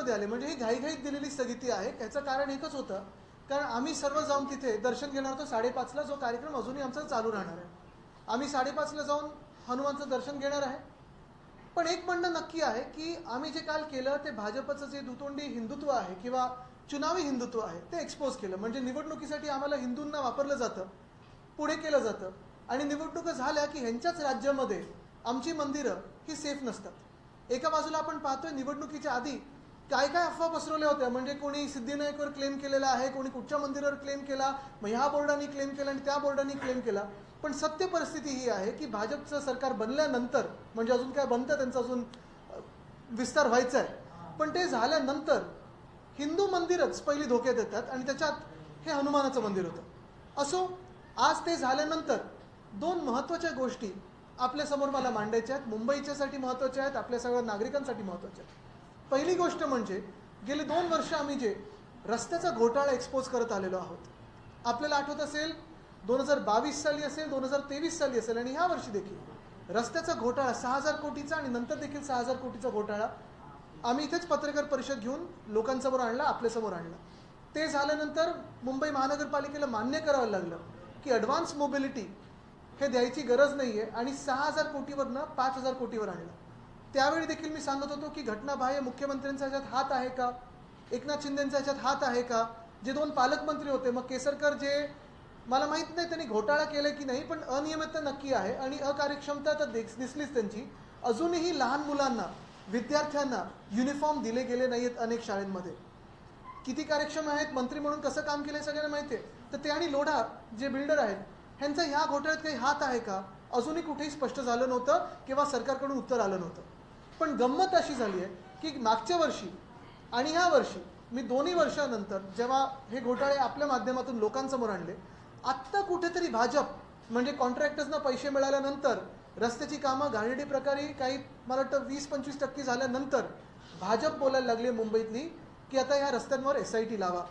मध्ये आले. म्हणजे ही घाईघाईत दिलेली स्थगिती आहे. याचं कारण एकच होतं. कारण आम्ही सर्व जाऊन तिथे दर्शन घेणार होतो. साडेपाचला जो कार्यक्रम अजूनही आमचा चालू राहणार आहे. आम्ही साडेपाचला जाऊन हनुमानचं दर्शन घेणार आहे. पण एक म्हणणं नक्की आहे की आम्ही जे काल केलं ते भाजपचं जे दुतोंडी हिंदुत्व आहे किंवा चुनावी हिंदुत्व आहे ते एक्सपोज केलं. म्हणजे निवडणुकीसाठी आम्हाला हिंदूंना वापरलं जातं पुढे केलं जातं. आणि निवडणुका झाल्या की ह्यांच्याच राज्यामध्ये आमची मंदिरं ही सेफ नसतात. एका बाजूला आपण पाहतोय निवडणुकीच्या आधी काय काय अफवा पसरवल्या होत्या? म्हणजे कोणी सिद्धिविनायकवर क्लेम केलेला आहे कोणी कुठच्या मंदिरावर क्लेम केला मग ह्या बोर्डाने क्लेम केला आणि त्या बोर्डाने क्लेम केला. पण सत्य परिस्थिती ही आहे की भाजपचं सरकार बनल्यानंतर म्हणजे अजून काय बनतं त्यांचा अजून विस्तार व्हायचा आहे. पण ते झाल्यानंतर हिंदू मंदिरच पहिली धोक्यात येतात आणि त्याच्यात हे हनुमानाचं मंदिर होतं. असो आज ते झाल्यानंतर दोन महत्त्वाच्या गोष्टी आपल्यासमोर मला मांडायच्या आहेत. मुंबईच्यासाठी महत्त्वाच्या आहेत आपल्या सगळ्या नागरिकांसाठी महत्त्वाच्या आहेत. पहिली गोष्ट म्हणजे गेली दोन वर्ष आम्ही जे रस्त्याचा घोटाळा एक्सपोज करत आलेलो आहोत. आपल्याला आठवत असेल दोन हजार बावीस साली असेल दोन हजार तेवीस साली असेल आणि ह्या वर्षी देखील. रस्त्याचा घोटाळा सहा हजार कोटीचा आणि नंतर देखील सहा हजार कोटीचा घोटाळा आम्ही इथेच पत्रकार परिषद घेऊन लोकांसमोर आणला आपल्यासमोर आणला. ते झाल्यानंतर मुंबई महानगरपालिकेला मान्य करावं लागलं की ॲडव्हान्स मोबिलिटी हे द्यायची गरज नाही आहे आणि सहा हजार कोटीवरनं पाच हजार कोटीवर आणलं. त्यावेळी देखील मी सांगत होतो की घटनाबाह्य मुख्यमंत्र्यांचा ह्याच्यात हात आहे का? एकनाथ शिंदेंचा ह्याच्यात हात आहे का? जे दोन पालकमंत्री होते मग केसरकर जे मला माहीत नाही त्यांनी घोटाळा केला की नाही पण अनियमितता नक्की आहे आणि अकार्यक्षमता तर दिस- दिसलीच त्यांची. अजूनही लहान मुलांना विद्यार्थ्यांना युनिफॉर्म दिले गेले नाही आहेत अनेक शाळेंमध्ये. किती कार्यक्षम आहेत मंत्री म्हणून कसं काम केलं सगळ्यांना माहिती आहे तर ते आणि लोढा जे बिल्डर आहेत ह्यांचा ह्या घोटाळ्यात काही हात आहे का? अजूनही कुठेही स्पष्ट झालं नव्हतं किंवा सरकारकडून उत्तर आलं नव्हतं. पण गंमत अशी झाली आहे की मागच्या वर्षी आणि ह्या वर्षी मी दोन्ही वर्षानंतर जेव्हा हे घोटाळे आपल्या माध्यमातून लोकांसमोर आणले आत्ता कुठेतरी भाजप म्हणजे कॉन्ट्रॅक्टर्सना पैसे मिळाल्यानंतर रस्त्याची कामं घाणेरडी प्रकारे काही मला वाटतं वीस पंचवीस टक्के झाल्यानंतर भाजप बोलायला लागले मुंबईतली की आता ह्या रस्त्यांवर एस आय टी लावा.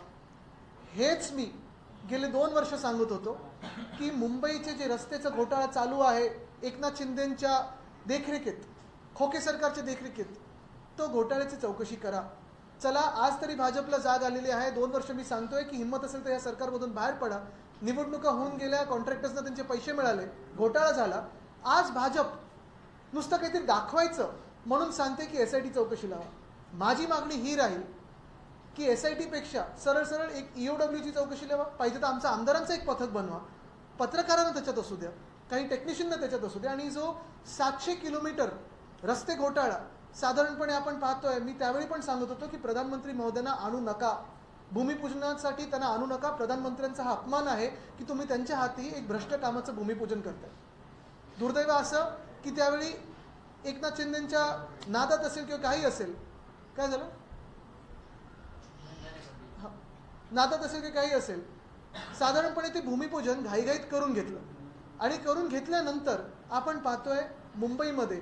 हेच मी गेले दोन वर्ष सांगत होतो की मुंबईचे जे रस्त्याचा घोटाळा चालू आहे एकनाथ शिंदेंच्या देखरेखीत खोके सरकारच्या देखरेखीत. तो घोटाळ्याची चौकशी करा. चला आज तरी भाजपला जाग आलेली आहे. दोन वर्ष मी सांगतोय की हिंमत असेल तर या सरकारमधून बाहेर पडा. निवडणुका होऊन गेल्या कॉन्ट्रॅक्टर्सना त्यांचे पैसे मिळाले. घोटाळा झाला. आज भाजप नुसतं काहीतरी दाखवायचं म्हणून सांगते की एस आय टी चौकशी लावा. माझी मागणी ही राहील की एस आय टीपेक्षा सरळ सरळ एक E ईओडब्ल्यूची चौकशी लावा. पाहिजे तर आमचा आमदारांचं एक पथक बनवा. पत्रकारांना त्याच्यात असू द्या. काही टेक्निशियनना त्याच्यात असू द्या. आणि जो सातशे किलोमीटर रस्ते घोटाळा. साधारणपणे आपण पाहतोय मी त्यावेळी पण सांगत होतो की प्रधानमंत्री महोदयांना आणू नका. भूमिपूजनासाठी त्यांना आणू नका. प्रधानमंत्र्यांचा हा अपमान आहे की तुम्ही त्यांच्या हाती एक भ्रष्ट कामाचं भूमिपूजन करताय. दुर्दैव असं की त्यावेळी एकनाथ शिंदेच्या नादात असेल किंवा काही असेल काय झालं? नादात असेल की काही असेल साधारणपणे ते भूमिपूजन घाईघाईत करून घेतलं. आणि करून घेतल्यानंतर आपण पाहतोय मुंबईमध्ये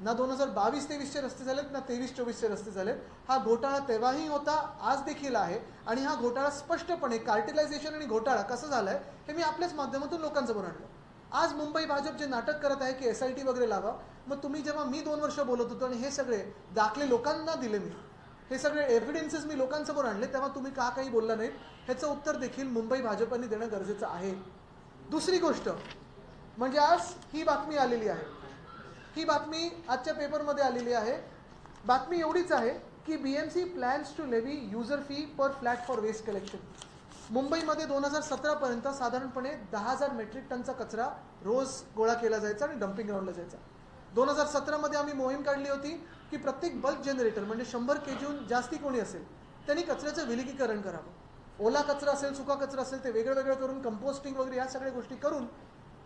ना दोन हजार बावीस तेवीसचे रस्ते झालेत ना तेवीस चोवीसचे रस्ते झालेत. हा घोटाळा तेव्हाही होता आज देखील आहे. आणि हा घोटाळा स्पष्टपणे कार्टिलायझेशन आणि घोटाळा कसं झालाय हे मी आपल्याच माध्यमातून लोकांसमोर आणलं. आज मुंबई भाजप जे नाटक करत आहे की एस आय टी वगैरे लावा मग तुम्ही जेव्हा मी दोन वर्ष बोलत होतो आणि हे सगळे दाखले लोकांना दिले मी हे सगळे एव्हिडन्सेस मी लोकांसमोर आणले तेव्हा तुम्ही का काही बोलला नाहीत ह्याचं उत्तर देखील मुंबई भाजपने देणं गरजेचं आहे. दुसरी गोष्ट म्हणजे आज ही बातमी आलेली आहे. ही बातमी आजच्या पेपरमध्ये आलेली आहे. बातमी एवढीच आहे की B M C plans to levy user fee per flat for waste collection मुंबईमध्ये दोन हजार सतरापर्यंत साधारणपणे दहा हजार मेट्रिक टनचा कचरा रोज गोळा केला जायचा आणि डम्पिंग ग्राउंडला जायचा. दोन हजार सतरामध्ये आम्ही मोहीम काढली होती की प्रत्येक बल्क जनरेटर म्हणजे शंभर के जीहून जास्ती कोणी असेल त्यांनी कचऱ्याचं विलगीकरण करावं. ओला कचरा असेल सुका कचरा असेल ते वेगळं वेगळं करून कंपोस्टिंग वगैरे या सगळ्या गोष्टी करून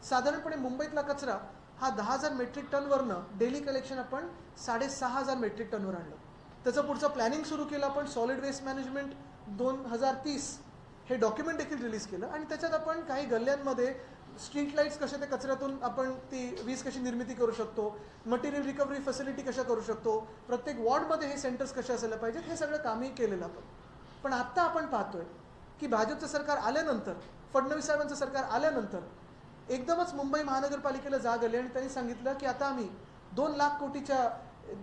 साधारणपणे मुंबईतला कचरा हा दहा हजार मेट्रिक टनवरनं डेली कलेक्शन आपण साडेसहा हजार मेट्रिक टनवर आणलं. त्याचं पुढचं प्लॅनिंग सुरू केलं आपण सॉलिड वेस्ट मॅनेजमेंट दोन हजार तीस हे डॉक्युमेंट देखील रिलीज केलं. आणि त्याच्यात आपण काही गल्ल्यांमध्ये स्ट्रीट लाईट्स कशा त्या कचऱ्यातून आपण ती वीज कशी निर्मिती करू शकतो मटेरियल रिकव्हरी फॅसिलिटी कशा करू शकतो प्रत्येक वॉर्डमध्ये हे सेंटर्स कसे असायला पाहिजेत हे सगळं कामही केलेलं आपण. पण आत्ता आपण पाहतोय की भाजपचं सरकार आल्यानंतर फडणवीस साहेबांचं सरकार आल्यानंतर एकदमच मुंबई महानगरपालिकेला जाग आली आणि त्यांनी सांगितलं की आता आम्ही दोन लाख कोटीच्या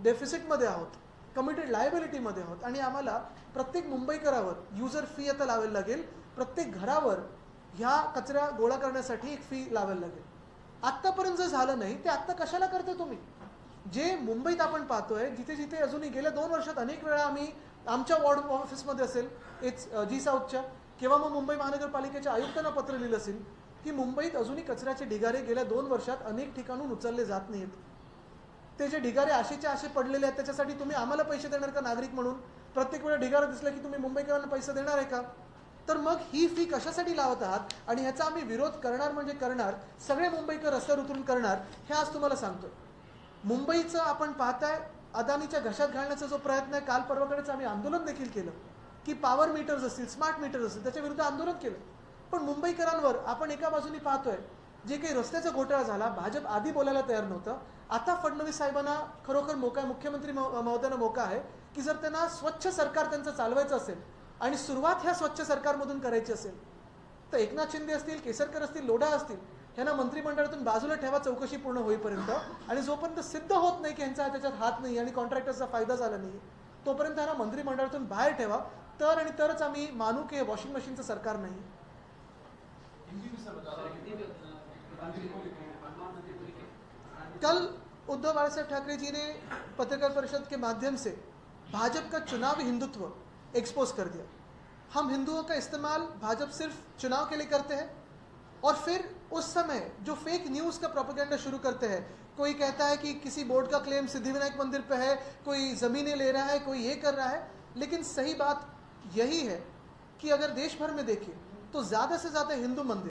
डेफिसिटमध्ये आहोत कमिटेड लायबिलिटीमध्ये आहोत आणि आम्हाला प्रत्येक मुंबईकरावर युजर फी आता लावायला लागेल प्रत्येक घरावर ह्या कचरा गोळा करण्यासाठी एक फी लावायला लागेल. आत्तापर्यंत जर झालं नाही ते आत्ता कशाला करता तुम्ही? जे मुंबईत आपण पाहतोय जिथे जिथे अजूनही गेल्या दोन वर्षात अनेक वेळा आम्ही आमच्या वॉर्ड ऑफिसमध्ये असेल इट्स जी साऊथच्या किंवा मग मुंबई महानगरपालिकेच्या आयुक्तांना पत्र लिहिलं असेल की मुंबईत अजूनही कचऱ्याचे ढिगारे गेल्या दोन वर्षात अनेक ठिकाणून उचलले जात नाहीत. ते जे ढिगारे आशेचे आशे पडलेले आहेत त्याच्यासाठी तुम्ही आम्हाला पैसे देणार का नागरिक म्हणून? प्रत्येक वेळा ढिगारा दिसला की तुम्ही मुंबईकरांना पैसे देणार आहे का? तर मग ही फी कशासाठी लावत आहात? आणि ह्याचा आम्ही विरोध करणार म्हणजे करणार सगळे मुंबईकर रस्त्यावर उतरून करणार हे आज तुम्हाला सांगतो मुंबईचं आपण पाहताय अदानीच्या घशात घालण्याचा जो प्रयत्न आहे काल परवाकडेच आम्ही आंदोलन देखील केलं की पॉवर मीटर्स असतील स्मार्ट मीटर्स असतील त्याच्या विरुद्ध आंदोलन केलं. पण मुंबईकरांवर आपण एका बाजूने पाहतोय जे काही रस्त्याचा घोटाळा झाला भाजप आधी बोलायला तयार नव्हतं. आता फडणवीस साहेबांना खरोखर मोका आहे मुख्यमंत्री महोदयांना मोका आहे की जर त्यांना स्वच्छ सरकार त्यांचं चालवायचं असेल आणि सुरुवात ह्या स्वच्छ सरकारमधून करायची असेल तर एकनाथ शिंदे असतील केसरकर असतील लोढा असतील ह्यांना मंत्रिमंडळातून बाजूला ठेवा चौकशी पूर्ण होईपर्यंत. आणि जोपर्यंत सिद्ध होत नाही की यांचा त्याच्यात हात नाही आणि कॉन्ट्रॅक्टरचा फायदा झाला नाही तोपर्यंत ह्यांना मंत्रिमंडळातून बाहेर ठेवा. तर आणि तरच आम्ही मानू की हे वॉशिंग मशीनचं सरकार नाही. कल उद्धव बाळासाहेब ठाकरे जी ने पत्रकार परिषद के माध्यम से भाजपा का चुनावी हिंदुत्व एक्सपोज कर दिया। हम हिंदुओं का इस्तेमाल भाजपा सिर्फ़ चुनाव के लिए करते हैं और फिर उस समय जो फेक न्यूज़ का प्रोपोगेंडा शुरू करते हैं, कोई कहता है कि किसी बोर्ड का क्लेम सिद्धिविनायक मंदिर पे है, कोई ज़मीनें ले रहा है, कोई ये कर रहा है, लेकिन सही बात यही है कि अगर देश भर में देखिए तो ज़्यादा से ज़्यादा हिंदू मंदिर।